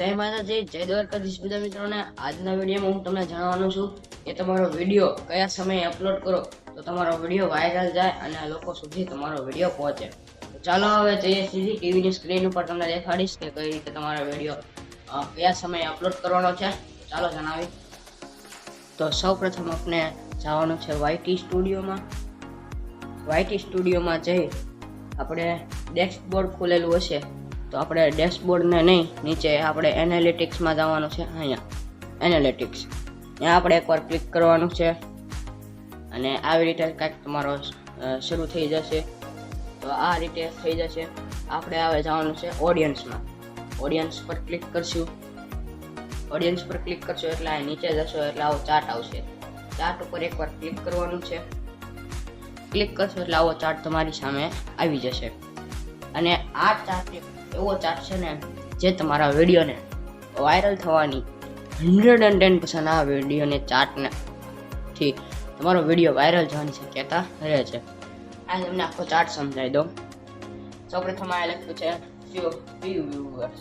જય માતાજી, જય દ્વારકાધીશ બધા મિત્રોને. આજના વિડીયોમાં હું તમને જણાવવાનું છું કે તમારો વીડિયો કયા સમયે અપલોડ કરો તો તમારો વીડિયો વાયરલ જાય અને લોકો સુધી તમારો વીડિયો પહોંચે. ચાલો હવે જઈએ સીધી ટીવીની સ્ક્રીન ઉપર તમને દેખાડીશ કે કઈ રીતે તમારો વીડિયો કયા સમયે અપલોડ કરવાનો છે. ચાલો જણાવી. તો સૌપ્રથમ આપણે જવાનું છે વાયટી સ્ટુડિયોમાં વાયટી સ્ટુડિયોમાં જઈ આપણે ડેસ્કબોર્ડ ખોલેલું હશે. તો આપણે ડેશબોર્ડને નહીં, નીચે આપણે એનાલિટિક્સમાં જવાનું છે, અહીંયા. એનાલિટિક્સ. ત્યાં આપણે એકવાર ક્લિક કરવાનું છે. અને આવી રીતે કાંઈક તમારો શરૂ થઈ જશે. તો આ રીતે થઈ જશે. આપણે હવે જવાનું છે ઓડિયન્સમાં. ઓડિયન્સ પર ક્લિક કરશું. ઓડિયન્સ પર ક્લિક કરશો એટલે આ નીચે જશો એટલે આવો ચાર્ટ આવશે. ચાર્ટ ઉપર એકવાર ક્લિક કરવાનું છે. ક્લિક કરશો એટલે આવો ચાર્ટ તમારી સામે આવી જશે. અને આ ચાર્ટ એવો ચાર્ટ છે ને, જે તમારા વિડીયોને વાયરલ થવાની હંડ્રેડ એન્ડ ટેન પર્સન્ટ આ વિડીયોને ચાર્ટને થી તમારો વીડિયો વાયરલ જવાની શક્યતા રહે છે. આ તમને આખો ચાર્ટ સમજાવી દઉં. સૌપ્રથમ આ લખ્યું છે few few viewers.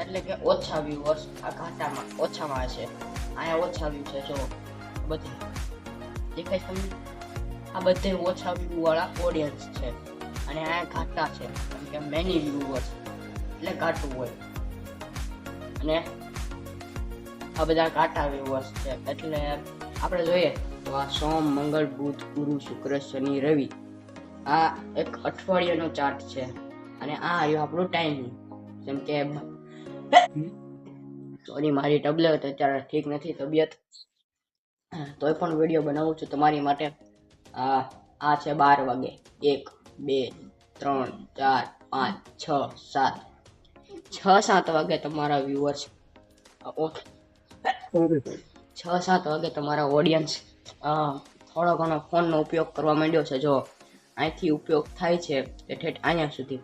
એટલે કે ઓછા વ્યુઅર્સ આ ઘાટામાં ઓછામાં છે. અહીંયા ઓછા વ્યૂ છે જો બધે દેખાય તમને? આ બધે ઓછા વ્યૂ વાળા ઓડિયન્સ છે. અને અહીંયા ઘાટા છે કેમ કે મેની વ્યુઅર્સ એટલે ઘાટું હોય. અને આ બધા ઘાટા વ્યવસ છે. એટલે આપણે જોઈએ તો આ સોમ મંગળ બુધ ગુરુ શુક્ર શનિ રવિ આ એક અઠવાડિયાનો ચાર્ટ છે. અને આ આવ્યો આપણો ટાઈમ જેમ કે સોરી મારી તબિયત અત્યારે ઠીક નથી તબિયત. તોય પણ વીડિયો બનાવું છું તમારી માટે. આ આ છે બાર વાગે. એક બે ત્રણ ચાર પાંચ છ સાત છ સાત વાગે તમારા વ્યુઅર્સ છ સાત વાગે તમારા ઓડિયન્સ થોડો ઘણો ફોનનો ઉપયોગ કરવા માંડ્યો છે. જો અહીંથી ઉપયોગ થાય છે ઠેઠ અહીંયા સુધી.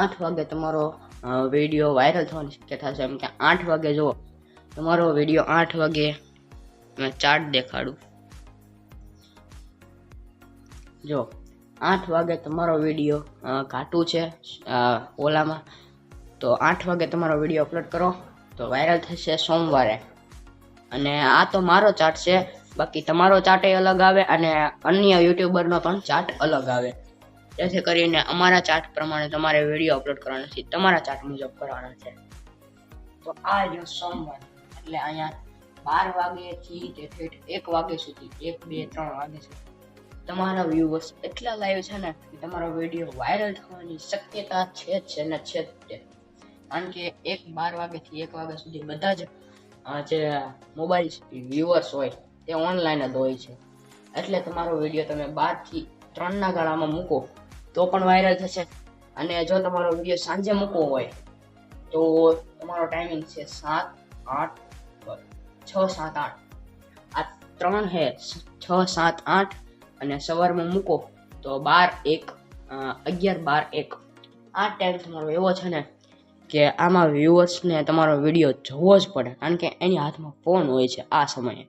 આઠ વાગે તમારો વીડિયો વાયરલ થવાની શક્યતા છે. એમ કે આઠ વાગે જુઓ તમારો વીડિયો આઠ વાગે મેં ચાર્ટ દેખાડું. જો આઠ વાગે તમારો વીડિયો ઘાટું છે ઓલામાં. તો આઠ વાગે તમારો વીડિયો અપલોડ કરો. તો વાયરલ થશે સોમવારે. અને આ તો મારો ચાર્ટ છે. બાકી તમારો ચાર્ટ અલગ આવે અને અન્ય યુટ્યુબરનો પણ ચાર્ટ અલગ આવે. જેથી કરીને અમારા ચાર્ટ પ્રમાણે તમારે વીડિયો અપલોડ કરવાનો છે. તમારા ચાર્ટ મુજબ કરવાના છે. તો આ જો સોમવાર. એટલે અહીંયા બાર વાગેથી ઠેઠ એક વાગે સુધી, એક, બે, ત્રણ વાગે સુધી. તમારા વ્યૂવર્સ એટલા લાઈવ છે ને કે તમારો વીડિયો વાયરલ થવાની શક્યતા છે જ છે ને છે જ તે. કારણ કે એક બાર વાગ્યાથી એક વાગ્યા સુધી બધા જ જે મોબાઈલ વ્યુઅર્સ હોય, તે ઓનલાઈન જ હોય છે. એટલે તમારો વીડિયો તમે બારથી ત્રણના ગાળામાં મૂકો, તો પણ વાયરલ થશે. અને જો તમારો વીડિયો સાંજે મૂકવો હોય, તો તમારો ટાઈમિંગ છે સાત, આઠ, છ, સાત, આઠ. આ ત્રણ હે છ, સાત, આઠ, અને સવારમાં મૂકો, તો બાર, એક અગિયાર, બાર, એક. આ ટાઈમ તમારો એવો છે ને કે આમાં વ્યૂઅર્સને તમારો વીડિયો જોવો જ પડે. કારણ કે એની હાથમાં ફોન હોય છે આ સમયે.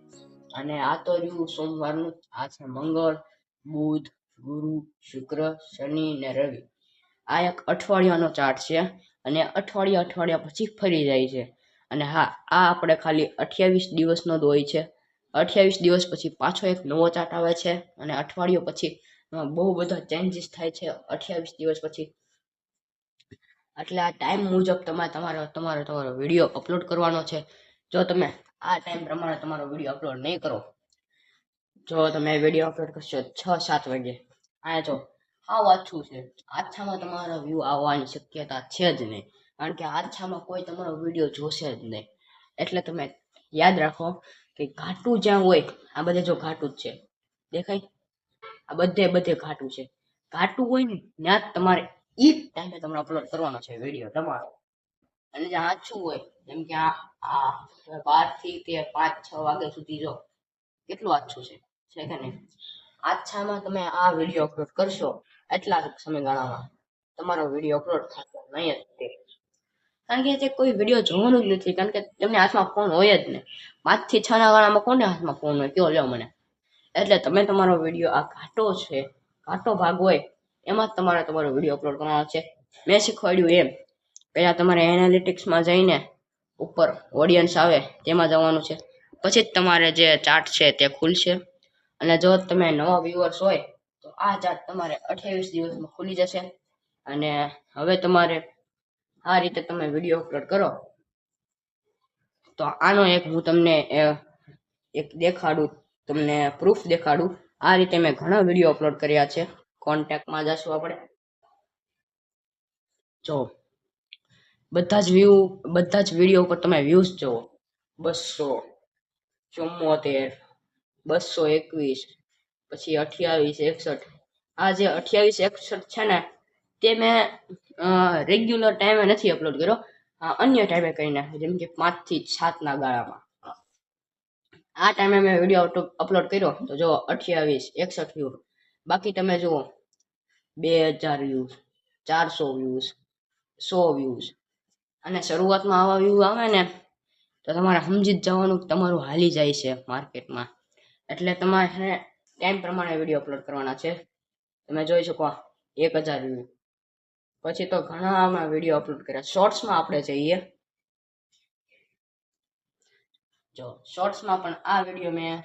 અને આ તો રહ્યું સોમવારનું આ છે મંગળ, બુધ, ગુરુ, શુક્ર, શનિ ને રવિ. આ એક અઠવાડિયાનો ચાર્ટ છે અને અઠવાડિયા અઠવાડિયા પછી ફરી જાય છે. અને હા, આ આપણે ખાલી અઠ્યાવીસ દિવસનો જ હોય છે. અઠ્યાવીસ દિવસ પછી પાછો એક નવો ચાર્ટ આવે છે અને અઠવાડિયો પછી બહુ બધા ચેન્જીસ થાય છે. અઠ્યાવીસ દિવસ પછી એટલે આ ટાઈમ મુજબ તમારે તમારો તમારો તમારો વીડિયો અપલોડ કરવાનો છે. જો તમે આ ટાઈમ પ્રમાણે તમારો વીડિયો અપલોડ નહીં કરો, જો તમે વીડિયો અપલોડ કરશો છ, સાત વાગે, આ જો, આ વાછું છે. આછામાં તમારો વ્યૂ આવવાની શક્યતા છે જ નહીં. કારણ કે આછામાં કોઈ તમારો વીડિયો જોશે જ નહીં. એટલે તમે યાદ રાખો કે ઘાટું જ્યાં હોય, આ બધે જો ઘાટું જ છે. દેખાય? આ બધે બધે ઘાટું છે. ઘાટું હોય ને, ત્યાં જ તમારે એ જ ટાઈમે તમારે અપલોડ કરવાનો છે વીડિયો તમારો. અને જે આછું હોય, જેમ કે આ બારથી તે પાંચ, છ વાગ્યા સુધી જો, કેટલું આછું છે? કે નહીં? આછામાં તમે આ વીડિયો અપલોડ કરશો, એટલા સમયગાળામાં તમારો વીડિયો અપલોડ થશે, નહીં જ તે. કારણ કે તે કોઈ વીડિયો જોવાનું જ નથી, કારણ કે તેમને હાથમાં ફોન હોય જ નહીં. પાંચથી છ ના ગાળામાં કોને હાથમાં ફોન હોય? કયો લ્યો મને? એટલે તમે તમારો વીડિયો આ ઘાટો છે, ઘાટો ભાગ હોય એમાં જ તમારે તમારો વીડિયો અપલોડ કરવાનો છે. મેં શીખવાડ્યું એમ. પહેલાં તમારે એનાલિટિક્સમાં જઈને ઉપર ઓડિયન્સ આવે તેમાં જવાનું છે. પછી જ તમારે જે ચાર્ટ છે તે ખુલશે. અને જો તમે નવા વ્યુઅર્સ હોય, તો આ ચાર્ટ તમારે અઠ્યાવીસ દિવસમાં ખુલી જશે. અને હવે તમારે આ રીતે તમે વીડિયો અપલોડ કરો. તો આનો એક હું તમને એક દેખાડું, તમને પ્રૂફ દેખાડું. આ રીતે મેં ઘણા વીડિયો અપલોડ કર્યા છે. કોન્ટેક્ટમાં જશું આપણે જો, બધા જ વ્યૂ બધા જ વીડિયો ઉપર તમે વ્યૂઝ જુઓ. બસો ચુમ્મોતેર બસો એકવીસ, પછી અઠ્યાવીસ, એકસઠ. આ જે અઠ્યાવીસ, એકસઠ છે ને, તે મેં રેગ્યુલર ટાઈમે નથી અપલોડ કર્યો. અન્ય ટાઈમે કરી જેમ કે પાંચથી સાતના ગાળામાં. આ ટાઈમે મેં વીડિયો અપલોડ કર્યો. તો જો, અઠ્યાવીસ, એકસઠ વ્યૂ બાકી તમે જુઓ, બે હજાર વ્યૂઝ ચારસો વ્યૂઝ સો વ્યૂઝ અને શરૂઆતમાં આવા વ્યૂ આવે ને, તો તમારે સમજી જ જવાનું તમારું હાલી જાય છે માર્કેટમાં એટલે તમારે ટાઈમ પ્રમાણે વીડિયો અપલોડ કરવાના છે. તમે જોઈ શકો એક હજાર વ્યૂ પછી તો ઘણા આમાં વીડિયો અપલોડ કર્યા શોર્ટ્સમાં આપણે જઈએ. જો શોર્ટ્સમાં પણ આ વીડિયો મેં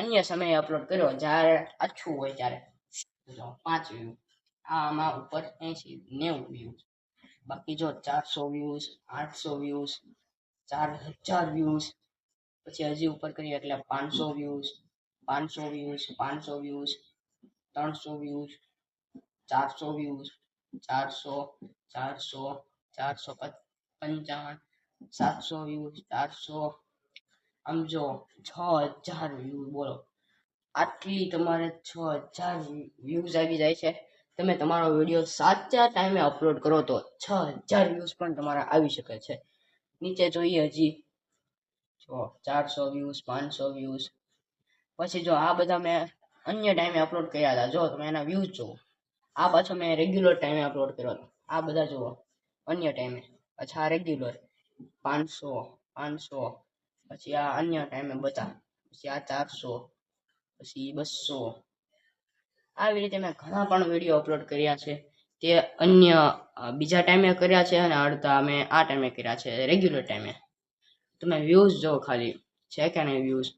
અન્ય સમયે અપલોડ કર્યો. જ્યારે, આછું હોય ત્યારે. પાંચ વ્યૂ આમાં ઉપર એસી નેવું વ્યૂઝ બાકી જો ચારસો વ્યૂઝ આઠસો વ્યૂઝ ચાર હજાર વ્યૂઝ પછી હજી ઉપર કરીએ એટલે પાંચસો વ્યૂઝ પાંચસો વ્યૂઝ પાંચસો વ્યૂઝ ત્રણસો વ્યૂઝ ચારસો વ્યૂઝ ચારસો ચારસો ચારસો પંચાવન, સાતસો વ્યૂઝ ચારસો, આમ જો છ હજાર વ્યૂ બોલો. આટલી તમારે છ હજાર વ્યૂઝ આવી જાય છે. તમે તમારો વીડિયો સાચા ટાઈમે અપલોડ કરો તો છ હજાર વ્યૂઝ પણ તમારા આવી શકે છે. નીચે જોઈએ હજી. જો ચારસો વ્યૂઝ પાંચસો વ્યૂઝ પછી જો આ બધા મેં અન્ય ટાઈમે અપલોડ કર્યા હતા. જો તમે એના વ્યૂઝ જુઓ. આ પાછો મેં રેગ્યુલર ટાઈમે અપલોડ કર્યો હતો. આ બધા જુઓ. અન્ય ટાઈમે પછી આ રેગ્યુલર પાંચસો પાંચસો. પછી આ અન્ય ટાઈમે બધા. પછી આ ચારસો. પછી બસો. આવી રીતે મેં ઘણા પણ વીડિયો અપલોડ કર્યા છે. તે અન્ય બીજા ટાઈમે કર્યા છે અને અડધા મેં આ ટાઈમે કર્યા છે રેગ્યુલર ટાઈમે તમે વ્યૂઝ જો ખાલી, છે કે નહીં વ્યૂઝ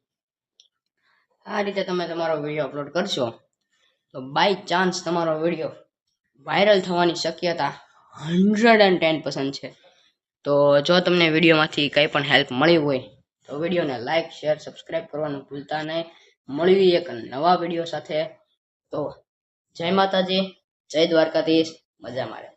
આ રીતે તમે તમારો વીડિયો અપલોડ કરશો, તો બાય ચાન્સ તમારો વીડિયો વાયરલ થવાની શક્યતા હંડ્રેડ એન્ડ ટેન પર્સન્ટ છે. તો જો તમને વિડીયોમાંથી કંઈ પણ હેલ્પ મળી હોય, તો વિડીયોને લાઇક શેર સબસ્ક્રાઈબ કરવાનું ભૂલતા નહીં. મળવી એક નવા વીડિયો સાથે. તો જય માતાજી જય દ્વારકાધીશ. મજા મારે